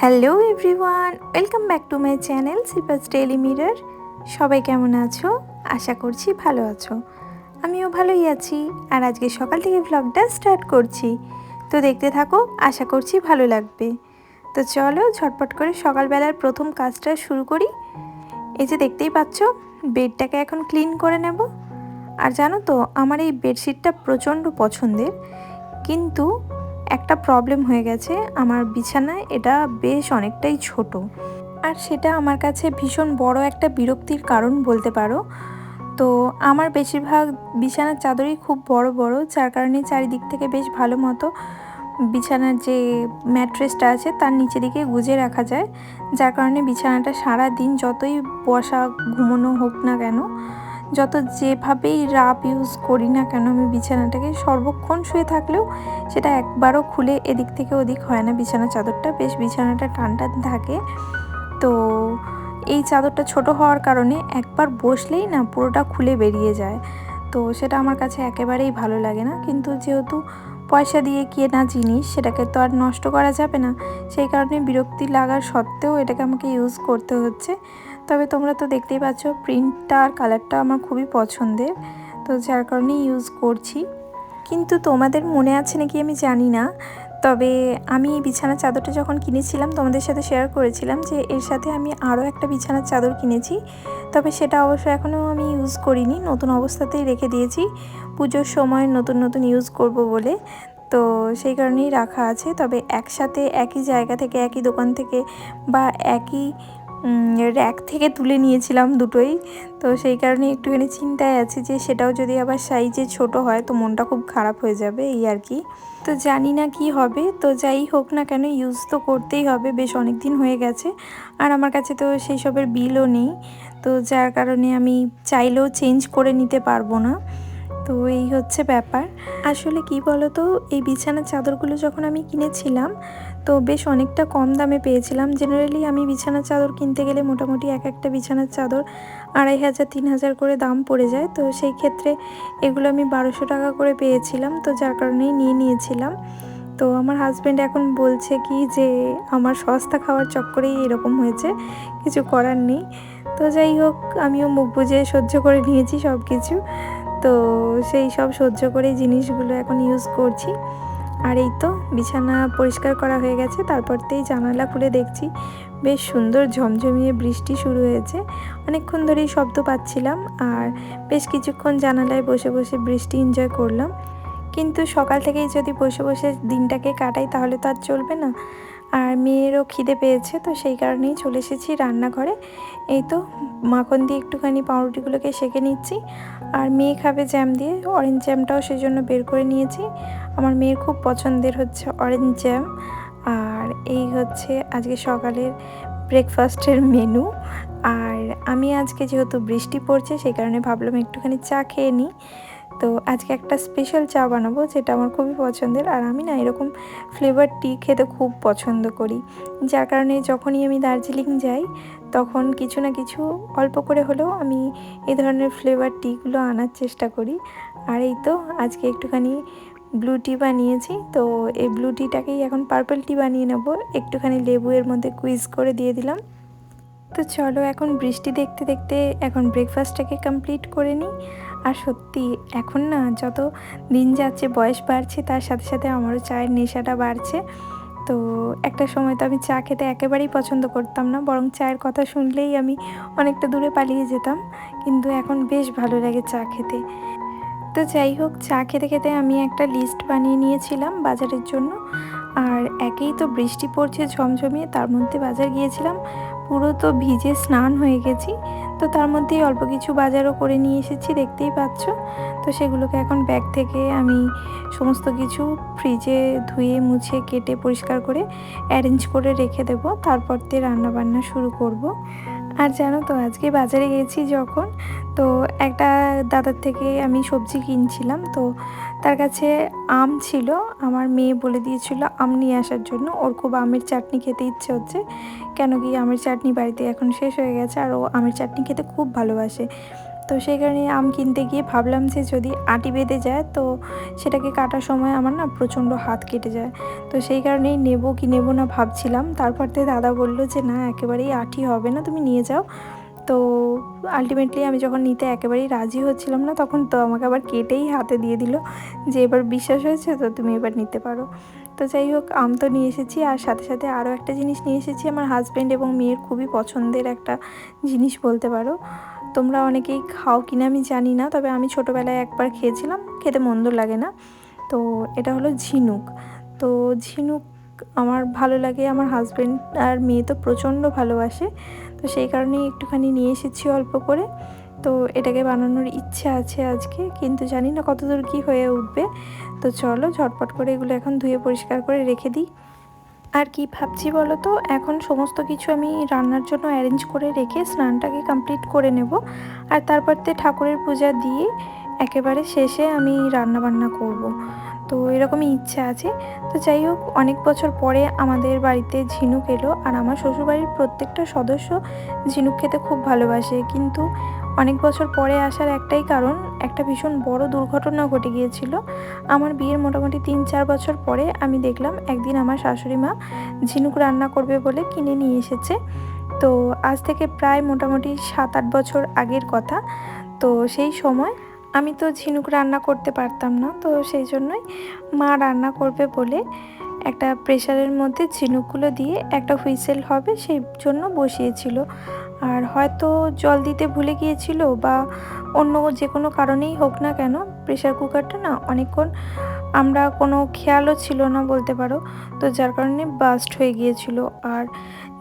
Hello everyone, welcome back to my channel Shilpa's Daily Mirror. সবাই কেমন আছো? আশা করছি ভালো আছো। আমিও ভালোই আছি। আর আজকে সকাল থেকে ভ্লগটা স্টার্ট করছি। তো দেখতে থাকো, আশা করছি ভালো লাগবে। তো চলো ঝটপট করে সকালবেলার প্রথম কাজটা শুরু করি। এই যে দেখতেই পাচ্ছ, বেডটাকে এখন ক্লিন করে নেব। আর জানো তো, আমার এই বেডশিটটা প্রচণ্ড পছন্দের। কিন্তু একটা প্রবলেম হয়ে গেছে। আমার বিছানায় এটা বেশ অনেকটাই ছোট। আর সেটা আমার কাছে ভীষণ বড় একটা বিরক্তির কারণ বলতে পারো। তো আমার বেশিরভাগ বিছানার চাদরই খুব বড় বড়, যার কারণে চারিদিক থেকে বেশ ভালো মতো বিছানার যে ম্যাট্রেসটা আছে তার নিচে দিকে গুজে রাখা যায়। যার কারণে বিছানাটা সারা দিন যতই বসা ঘুমানো হোক না কেন যত যেভাবেই রাপ ইউজ করি না কেন, আমি বিছানাটাকে সর্বক্ষণ শুয়ে থাকলেও সেটা একবারও খুলে এদিক থেকে ওদিক হয় না। বিছানা চাদরটা বেশ, বিছানাটা টান টান থাকে। তো এই চাদরটা ছোট হওয়ার কারণে একবার বসলেই না পুরোটা খুলে বেরিয়ে যায়। তো সেটা আমার কাছে একেবারেই ভালো লাগে না। কিন্তু যেহেতু পয়সা দিয়ে কেনা জিনিস, সেটাকে তো আর নষ্ট করা যাবে না। সেই কারণে বিরক্তি লাগার সত্ত্বেও এটাকে আমাকে ইউজ করতে হচ্ছে। তবে তোমরা তো দেখতেই পাচ্ছ প্রিন্টটা আর কালারটা আমার খুবই পছন্দের। তো যার কারণে ইউজ করছি। কিন্তু তোমাদের মনে আছে নাকি আমি জানি না। তবে আমি এই বিছানার চাদরটা যখন কিনেছিলাম, তোমাদের সাথে শেয়ার করেছিলাম যে এর সাথে আমি আরও একটা বিছানার চাদর কিনেছি। তবে সেটা অবশ্য এখনও আমি ইউজ করিনি, নতুন অবস্থাতেই রেখে দিয়েছি। পুজোর সময় নতুন নতুন ইউজ করব বলে। তো সেই কারণেই রাখা আছে। তবে একসাথে একই জায়গা থেকে, একই দোকান থেকে বা একই র্যাক থেকে তুলে নিয়েছিলাম দুটোই। তো সেই কারণে একটুখানি চিন্তায় আছি যে সেটাও যদি আবার সাইজে ছোট হয় তো মনটা খুব খারাপ হয়ে যাবে এই আর কি। তো জানি না কি হবে। তো যাই হোক না কেন ইউজ তো করতেই হবে। বেশ অনেক দিন হয়ে গেছে। আর আমার কাছে তো সেই সবের বিলও নেই। তো যার কারণে আমি চাইলেও চেঞ্জ করে নিতে পারব না। তো এই হচ্ছে ব্যাপার। আসলে কি বলতো, এই বিছানার চাদরগুলো যখন আমি কিনেছিলাম, তো বেশ অনেকটা কম দামে পেয়েছিলাম। জেনারেলি আমি বিছানার চাদর কিনতে গেলে মোটামুটি এক একটা বিছানার চাদর আড়াই হাজার, তিন হাজার করে দাম পড়ে যায়। তো সেই ক্ষেত্রে এগুলো আমি বারোশো টাকা করে পেয়েছিলাম। তো যার কারণেই নিয়ে নিয়েছিলাম। তো আমার হাজব্যান্ড এখন বলছে কি যে, আমার সস্তা খাওয়ার চক্করেই এরকম হয়েছে। কিছু করার নেই। তো যাই হোক, আমিও মুখ বুঝে সহ্য করে নিয়েছি সব কিছু তো সেই সব সহ্য করেই জিনিসগুলো এখন ইউজ করছি। আর এই তো বিছানা পরিষ্কার করা হয়ে গেছে, তারপরতেই জানালা খুলে দেখছি বেশ সুন্দর ঝমঝমিয়ে বৃষ্টি শুরু হয়েছে। অনেকক্ষণ ধরেই শব্দ পাচ্ছিলাম আর বেশ কিছুক্ষণ জানালায় বসে বসে বৃষ্টি এনজয় করলাম। কিন্তু সকাল থেকেই যদি বসে বসে দিনটাকে কাটাই তাহলে তো আর চলবে না। আর মেয়েরও খিদে পেয়েছে, তো সেই কারণেই চলে এসেছি রান্নাঘরে। এই তো, মাখন দিয়ে একটুখানি পাউরুটিগুলোকে সেঁকে নিচ্ছি। আর মেয়ে খাবে জ্যাম দিয়ে অরেঞ্জ জ্যামটাও সেই জন্য বের করে নিয়েছি। আমার মেয়ের খুব পছন্দের হচ্ছে অরেঞ্জ জ্যাম আর এই হচ্ছে আজকে সকালের ব্রেকফাস্টের মেনু আর আমি আজকে যেহেতু বৃষ্টি পড়ছে, সেই কারণে ভাবলাম একটুখানি চা খেয়ে নিই। তো আজকে একটা স্পেশাল চা বানাবো যেটা আমার খুবই পছন্দের আর আমি না এরকম ফ্লেভার টি খেতে খুব পছন্দ করি। যার কারণে যখনই আমি দার্জিলিং যাই, তখন কিছু না কিছু অল্প করে হলেও আমি এই ধরনের ফ্লেভার টিগুলো আনার চেষ্টা করি। আর এই তো আজকে একটুখানি ব্লু টি বানিয়েছি, তো এই ব্লু টিটাকেই এখন পার্পল টি বানিয়ে নেব। একটুখানি লেবু এর মধ্যে কুইজ করে দিয়ে দিলাম। তো চলো এখন বৃষ্টি দেখতে দেখতে এখন ব্রেকফাস্টটাকে কমপ্লিট করে নিই। আর সত্যি, এখন না যত দিন যাচ্ছে, বয়স বাড়ছে, তার সাথে সাথে আমারও চায়ের নেশাটা বাড়ছে। তো একটা সময় তো আমি চা খেতে একেবারেই পছন্দ করতাম না, বরং চায়ের কথা শুনলেই আমি অনেকটা দূরে পালিয়ে যেতাম। কিন্তু এখন বেশ ভালো লাগে চা খেতে। তো যাই হোক, চা খেতে খেতে আমি একটা লিস্ট বানিয়ে নিয়েছিলাম বাজারের জন্য। আর একেই তো বৃষ্টি পড়ছে ঝমঝমিয়ে, তার মধ্যে বাজার গিয়েছিলাম। পুরো তো ভিজে স্নান হয়ে গেছি। তো তার মধ্যেই অল্প কিছু বাজারও করে নিয়ে এসেছি, দেখতেই পাচ্ছ। তো সেগুলোকে এখন ব্যাগ থেকে আমি সমস্ত কিছু ফ্রিজে ধুয়ে, মুছে, কেটে, পরিষ্কার করে অ্যারেঞ্জ করে রেখে দেব। তারপর দিয়ে রান্নাবান্না শুরু করব। আর জানো তো, আজকে বাজারে গেছি যখন, তো একটা দাদার থেকে আমি সবজি কিনছিলাম। তো তার কাছে আম ছিল, আমার মেয়ে বলে দিয়েছিল আম নিয়ে আসার জন্য। ওর খুব আমের চাটনি খেতে ইচ্ছে হচ্ছে। কেন কি আমের চাটনি বাড়িতে এখন শেষ হয়ে গেছে আর ও আমের চাটনি খেতে খুব ভালোবাসে। তো সেই কারণে আম কিনতে গিয়ে ভাবলাম যে যদি আটি বেঁধে যায়, তো সেটাকে কাটার সময় আমার না প্রচণ্ড হাত কেটে যায়। তো সেই কারণেই নেব কি নেব না ভাবছিলাম। তারপর থেকে দাদা বলল যে, না, একেবারেই আটি হবে না, তুমি নিয়ে যাও। তো আলটিমেটলি আমি যখন নিতে একেবারেই রাজি হচ্ছিলাম না, তখন তো আমাকে আবার কেটেই হাতে দিয়ে দিল যে এবার বিশ্বাস হয়েছে তো তুমি এবার নিতে পারো। তো যাই হোক, আম তো নিয়ে এসেছি আর সাথে সাথে আরও একটা জিনিস নিয়ে এসেছি। আমার হাজব্যান্ড এবং মেয়ের খুবই পছন্দের একটা জিনিস বলতে পারো। তোমরা অনেকেই খাও কিনা আমি জানি না, তবে আমি ছোটোবেলায় একবার খেয়েছিলাম, খেতে মন্দ লাগে না। তো এটা হলো ঝিনুক। তো ঝিনুক আমার ভালো লাগে, আমার হাজব্যান্ড আর মেয়ে তো প্রচণ্ড ভালোবাসে। তো সেই কারণেই একটুখানি নিয়ে এসেছি অল্প করে। তো এটাকে বানানোর ইচ্ছা আছে আজকে, কিন্তু জানি না কতদূর কী হয়ে উঠবে। তো চলো ঝটপট করে এগুলো এখন ধুয়ে পরিষ্কার করে রেখে দিই। আর কি ভাবছি বলো তো, এখন সমস্ত কিছু আমি রান্নার জন্য অ্যারেঞ্জ করে রেখে স্নানটাকে কমপ্লিট করে নেব। আর তারপরতে ঠাকুরের পূজা দিয়ে একেবারে শেষে আমি রান্না বান্না করব। তো এরকমই ইচ্ছা আছে। তো যাই হোক, অনেক বছর পরে আমাদের বাড়িতে ঝিনুক এলো আর আমার শ্বশুরবাড়ির প্রত্যেকটা সদস্য ঝিনুক খেতে খুব ভালোবাসে। কিন্তু অনেক বছর পরে আসার একটাই কারণ, একটা ভীষণ বড় দুর্ঘটনা ঘটে গিয়েছিল। আমার বিয়ের মোটামুটি তিন চার বছর পরে আমি দেখলাম একদিন আমার শাশুড়ি মা ঝিনুক রান্না করবে বলে কিনে নিয়ে এসেছে। তো আজ থেকে প্রায় মোটামুটি সাত আট বছর আগের কথা। তো সেই সময় আমি তো ঝিনুক রান্না করতে পারতাম না, তো সেই জন্যই মা রান্না করবে বলে একটা প্রেশারের মধ্যে ঝিনুকগুলো দিয়ে একটা হুইসেল হবে সেই জন্য বসিয়েছিল। আর হয়তো জল দিতে ভুলে গিয়েছিল বা অন্য যে কোনো কারণেই হোক না কেন প্রেশার কুকারটা না অনেকক্ষণ আমরা কোনো খেয়ালও ছিল না বলতে পারো, তো যার কারণে বাস্ট হয়ে গিয়েছিল। আর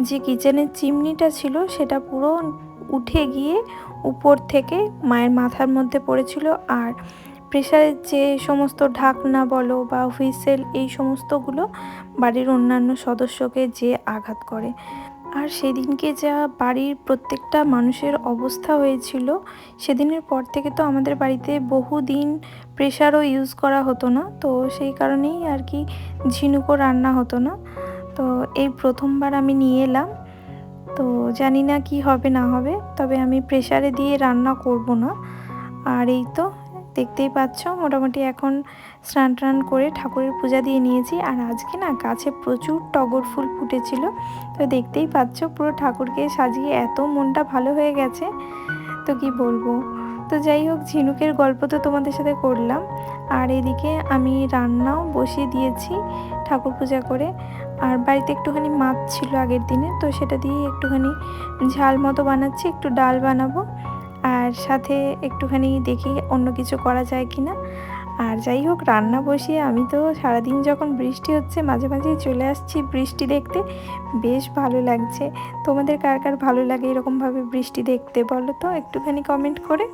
যে কিচেনের চিমনিটা ছিল সেটা পুরো উঠে গিয়ে উপর থেকে মায়ের মাথার মধ্যে পড়েছিল আর প্রেশারের যে সমস্ত ঢাকনা বলো বা হুইসেল, এই সমস্তগুলো বাড়ির অন্যান্য সদস্যকে যে আঘাত করে। আর সেদিনকে যা বাড়ির প্রত্যেকটা মানুষের অবস্থা হয়েছিল, সেদিনের পর থেকে তো আমাদের বাড়িতে বহুদিন প্রেশারও ইউজ করা হতো না, তো সেই কারণেই আর কি ঝিনুকও রান্না হতো না। তো এই প্রথমবার আমি নিয়ে এলাম। তো জানি না কি হবে, না হবে, তবে আমি প্রেশারে দিয়ে রান্না করব না। আর এই তো, দেখতেই পাচ্ছ, মোটামুটি এখন স্নান টান করে ঠাকুরের পূজা দিয়ে নিয়েছি। আর আজকে না গাছে প্রচুর টগর ফুল ফুটেছিল, তো দেখতেই পাচ্ছ পুরো ঠাকুরকে সাজিয়ে এত মনটা ভালো হয়ে গেছে। তো কি বলব? তো যাই হোক, ঝিনুকের গল্প তো তোমাদের সাথে করলাম। আর এদিকে আমি রান্নাও বসিয়ে দিয়েছি ঠাকুর পূজা করে। আর বাড়িতে একটুখানি মাছ ছিল আগের দিনে, তো সেটা দিয়ে একটুখানি ঝাল মতো বানাচ্ছি, একটু ডাল বানাবো। আর সাথে একটুখানি দেখি অন্য কিছু করা যায় কি না আর যাই হোক, রান্না বসিয়ে আমি তো সারাদিন যখন বৃষ্টি হচ্ছে, মাঝে মাঝেই চলে আসছি বৃষ্টি দেখতে। বেশ ভালো লাগছে। তোমাদের কার কার ভালো লাগে এরকমভাবে বৃষ্টি দেখতে বলো তো? একটুখানি কমেন্ট করে।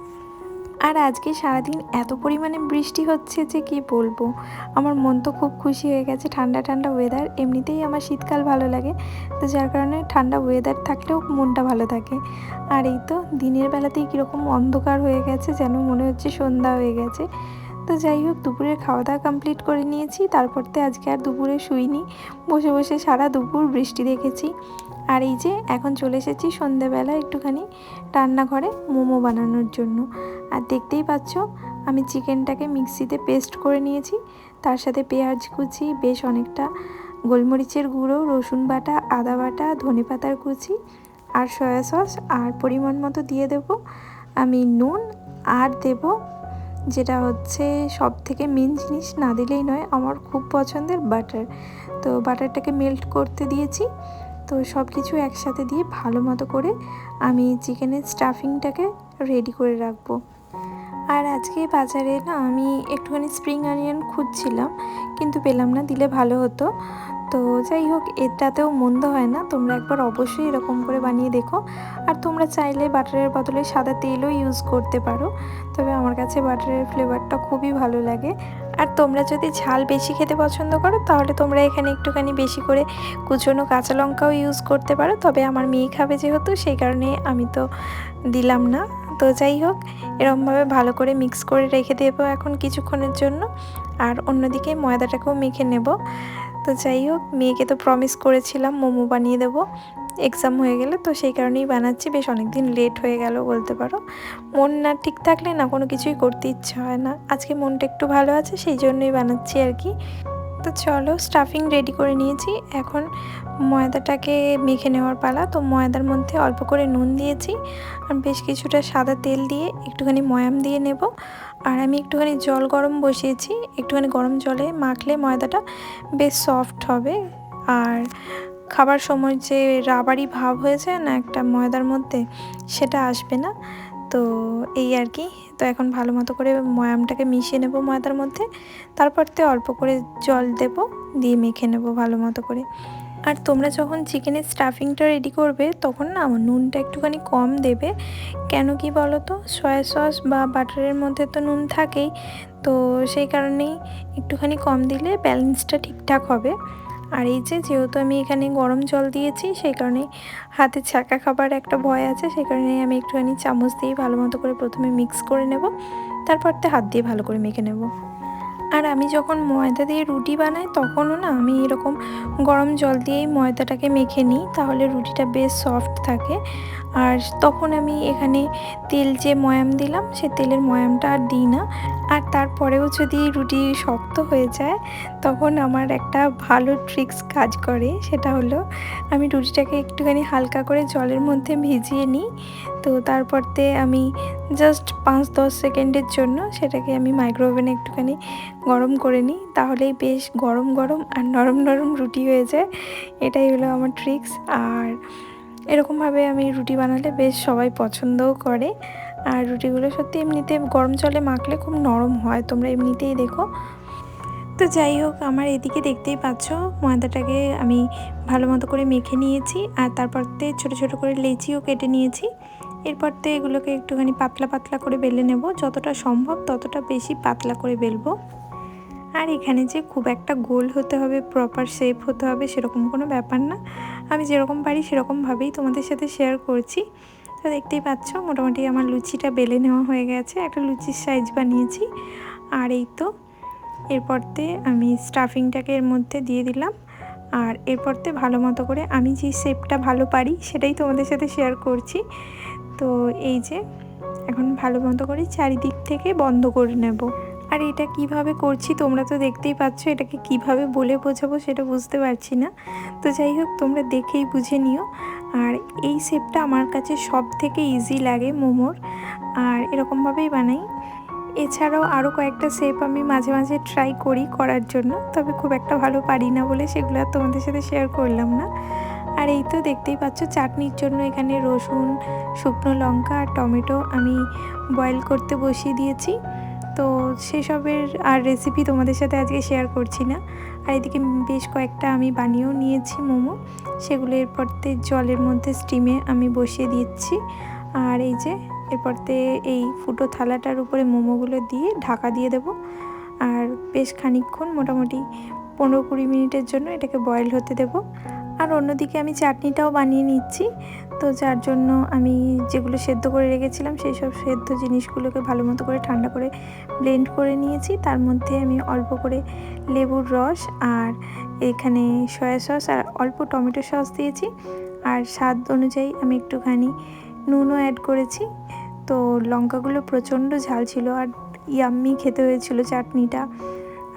আর আজকে সারাদিন এত পরিমাণে বৃষ্টি হচ্ছে যে কি বলব? আমার মন তো খুব খুশি হয়ে গেছে, ঠান্ডা ঠান্ডা ওয়েদার এমনিতেই আমার শীতকাল ভালো লাগে। তো যার কারণে ঠান্ডা ওয়েদার থাকলেও মনটা ভালো থাকে। আর এই তো দিনের বেলাতেই কীরকম অন্ধকার হয়ে গেছে, যেন মনে হচ্ছে সন্ধ্যা হয়ে গেছে। তো যাই হোক, দুপুরের খাওয়া দাওয়া কমপ্লিট করে নিয়েছি, তারপর তো আজকে আর দুপুরে শুইনি। বসে বসে সারা দুপুর বৃষ্টি দেখেছি। আর এই যে এখন চলে এসেছি সন্ধেবেলা একটুখানি রান্নাঘরে মোমো বানানোর জন্য। আর দেখতেই পাচ্ছ, আমি চিকেনটাকে মিক্সিতে পেস্ট করে নিয়েছি। তার সাথে পেঁয়াজ কুচি, বেশ অনেকটা গোলমরিচের গুঁড়ো, রসুন বাটা, আদা বাটা, ধনে পাতার কুচি আর সয়া সস আর পরিমাণ মতো দিয়ে দেব। আমি নুন আর দেব, যেটা হচ্ছে সব থেকে মেন জিনিস, না দিলেই নয়, আমার খুব পছন্দের বাটার তো বাটারটাকে মেল্ট করতে দিয়েছি। তো সব কিছু একসাথে দিয়ে ভালো মতো করে আমি চিকেনের স্টাফিংটাকে রেডি করে রাখব। আর আজকে বাজারে না আমি একটুখানি স্প্রিং অনিয়ন খুঁজছিলাম, কিন্তু পেলাম না, দিলে ভালো হতো। তো যাই হোক, এটাতেও মন্দ হয় না, তোমরা একবার অবশ্যই এরকম করে বানিয়ে দেখো। আর তোমরা চাইলে বাটারের বদলে সাদা তেলও ইউজ করতে পারো, তবে আমার কাছে বাটারের ফ্লেভারটা খুবই ভালো লাগে। আর তোমরা যদি ঝাল বেশি খেতে পছন্দ করো, তাহলে তোমরা এখানে একটুখানি বেশি করে কুচনো কাঁচা লঙ্কাও ইউজ করতে পারো, তবে আমার মেয়ে খাবে যেহেতু, সেই কারণে আমি তো দিলাম না। তো যাই হোক, এরমভাবে ভালো করে মিক্স করে রেখে দেবো এখন কিছুক্ষণের জন্য। আর অন্যদিকে ময়দাটাকেও মেখে নেব। তো যাই হোক, মেয়েকে তো প্রমিস করেছিলাম মোমো বানিয়ে দেবো। এক্সাম হয়ে গেলে তো সেই কারণেই বানাচ্ছি। বেশ অনেক দিন লেট হয়ে গেল বলতে পারো। মন না ঠিক থাকলে না কোনো কিছুই করতে ইচ্ছে হয় না। আজকে মনটা একটু ভালো আছে, সেই জন্যই বানাচ্ছি আর কি। তো চলো স্টাফিং রেডি করে নিয়েছি। এখন ময়দাটাকে মেখে নেওয়ার পালা। তো ময়দার মধ্যে অল্প করে নুন দিয়েছি আর বেশ কিছুটা সাদা তেল দিয়ে একটুখানি ময়াম দিয়ে নেব। আর আমি একটুখানি জল গরম বসিয়েছি। একটুখানি গরম জলে মাখলে ময়দাটা বেশ সফট হবে। আর খাবার সময় যে রাবারি ভাব হয়েছে না একটা ময়দার মধ্যে সেটা আসবে না। তো এই আর কি। তো এখন ভালো মতো করে ময়ামটাকে মিশিয়ে নেব ময়দার মধ্যে। তারপর তে অল্প করে জল দেব, দিয়ে মেখে নেব ভালো মতো করে। আর তোমরা যখন চিকেনের স্টাফিংটা রেডি করবে, তখন না আমার নুনটা একটুখানি কম দেবে। কেন কি বলো তো সয়া সস বা বাটারের মধ্যে তো নুন থাকেই। তো সেই কারণেই একটুখানি কম দিলে ব্যালেন্সটা ঠিকঠাক হবে। আর এই যে যেহেতু আমি এখানে গরম জল দিয়েছি, সেই কারণে হাতে ছাকা খাবার একটা ভয় আছে, সেই কারণে আমি একটুখানি চামচ দিয়ে ভালো মতো করে প্রথমে মিক্স করে নেব, তারপর তো হাত দিয়ে ভালো করে মেখে নেব। আর আমি যখন ময়দা দিয়ে রুটি বানাই, তখনও না আমি এরকম গরম জল দিয়েই ময়দাটাকে মেখে নিই, তাহলে রুটিটা বেশ সফট থাকে। আর তখন আমি এখানে তেল যে ময়াম দিলাম, সে তেলের ময়ামটা আর দিই না। আর তারপরেও যদি রুটি শক্ত হয়ে যায়, তখন আমার একটা ভালো ট্রিক্স কাজ করে। সেটা হলো, আমি রুটিটাকে একটুখানি হালকা করে জলের মধ্যে ভিজিয়ে নিই। তো তারপরতে আমি জাস্ট পাঁচ দশ সেকেন্ডের জন্য সেটাকে আমি মাইক্রোওভেনে একটুখানি গরম করে নিই। তাহলেই বেশ গরম গরম আর নরম নরম রুটি হয়ে যায়। এটাই হলো আমার ট্রিক্স আর এরকমভাবে আমি রুটি বানালে বেশ সবাই পছন্দও করে। আর রুটিগুলো সত্যি এমনিতে গরম জলে মাখলে খুব নরম হয়, তোমরা এমনিতেই দেখো। তো যাই হোক, আমার এদিকে দেখতেই পাচ্ছ, ময়দাটাকে আমি ভালো মতো করে মেখে নিয়েছি, আর তারপরতে ছোটো ছোটো করে লেচিও কেটে নিয়েছি। এরপরতে এগুলোকে একটুখানি পাতলা পাতলা করে বেলে নেব, যতটা সম্ভব ততটা বেশি পাতলা করে বেলবো। আর এখানে যে খুব একটা গোল হতে হবে, প্রপার শেপ হতে হবে, সেরকম কোনো ব্যাপার না। আমি যেরকম পারি সেরকমভাবেই তোমাদের সাথে শেয়ার করছি। তো দেখতেই পাচ্ছ, মোটামুটি আমার লুচিটা বেলে নেওয়া হয়ে গেছে। একটা লুচির সাইজ বানিয়েছি। আর এই তো এরপরতে আমি স্টাফিংটাকে এর মধ্যে দিয়ে দিলাম। আর এরপরতে ভালো মতো করে আমি যে শেপটা ভালো পারি সেটাই তোমাদের সাথে শেয়ার করছি। তো এই যে, এখন ভালো মতো করে চারিদিক থেকে বন্ধ করে নেব। আর এটা কীভাবে করছি তোমরা তো দেখতেই পাচ্ছ, এটাকে কীভাবে বলে বোঝাবো সেটা বুঝতে পারছি না। তো যাই হোক, তোমরা দেখেই বুঝে নিও। আর এই শেপটা আমার কাছে সব থেকে ইজি লাগে মোমোর, আর এরকমভাবেই বানাই। এছাড়াও আরও কয়েকটা শেপ আমি মাঝে মাঝে ট্রাই করি করার জন্য, তবে খুব একটা ভালো পারি না বলে সেগুলো আর তোমাদের সাথে শেয়ার করলাম না। আর এই তো দেখতেই পাচ্ছ, চাটনির জন্য এখানে রসুন, শুকনো লঙ্কা আর টমেটো আমি বয়েল করতে বসিয়ে দিয়েছি। তো সেসবের আর রেসিপি তোমাদের সাথে আজকে শেয়ার করছি না। আর এদিকে বেশ কয়েকটা আমি বানিয়েও নিয়েছি মোমো। সেগুলো এরপরতে জলের মধ্যে স্টিমে আমি বসিয়ে দিচ্ছি। আর এই যে এরপরতে এই ফুটো থালাটার উপরে মোমোগুলো দিয়ে ঢাকা দিয়ে দেব। আর বেশ খানিকক্ষণ, মোটামুটি পনেরো কুড়ি মিনিটের জন্য এটাকে বয়েল হতে দেব। আর অন্যদিকে আমি চাটনিটাও বানিয়ে নিচ্ছি। তো যার জন্য আমি যেগুলো সেদ্ধ করে রেখেছিলাম, সেই সব সেদ্ধ জিনিসগুলোকে ভালো মতো করে ঠান্ডা করে ব্লেন্ড করে নিয়েছি। তার মধ্যে আমি অল্প করে লেবুর রস আর এখানে সয়া সস আর অল্প টমেটো সস দিয়েছি। আর স্বাদ অনুযায়ী আমি একটুখানি নুনও অ্যাড করেছি। তো লঙ্কাগুলো প্রচণ্ড ঝাল ছিল আর ইয়াম্মি খেতে হয়েছিল চাটনিটা।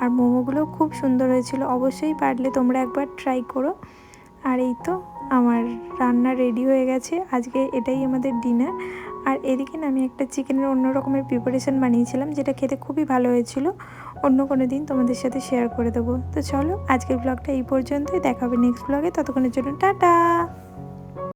আর মোমোগুলো খুব সুন্দর হয়েছিল। অবশ্যই পারলে তোমরা একবার ট্রাই করো। আর এই তো আমার রান্না রেডি হয়ে গেছে। আজকে এটাই আমাদের ডিনার আর এদিকে না আমি একটা চিকেনের অন্য রকমের প্রিপারেশান বানিয়েছিলাম, যেটা খেতে খুবই ভালো হয়েছিল। অন্য কোনো দিন তোমাদের সাথে শেয়ার করে দেবো। তো চলো আজকের ব্লগটা এই পর্যন্তই। দেখাবে নেক্সট ব্লগে ততক্ষণের জন্য টাটা!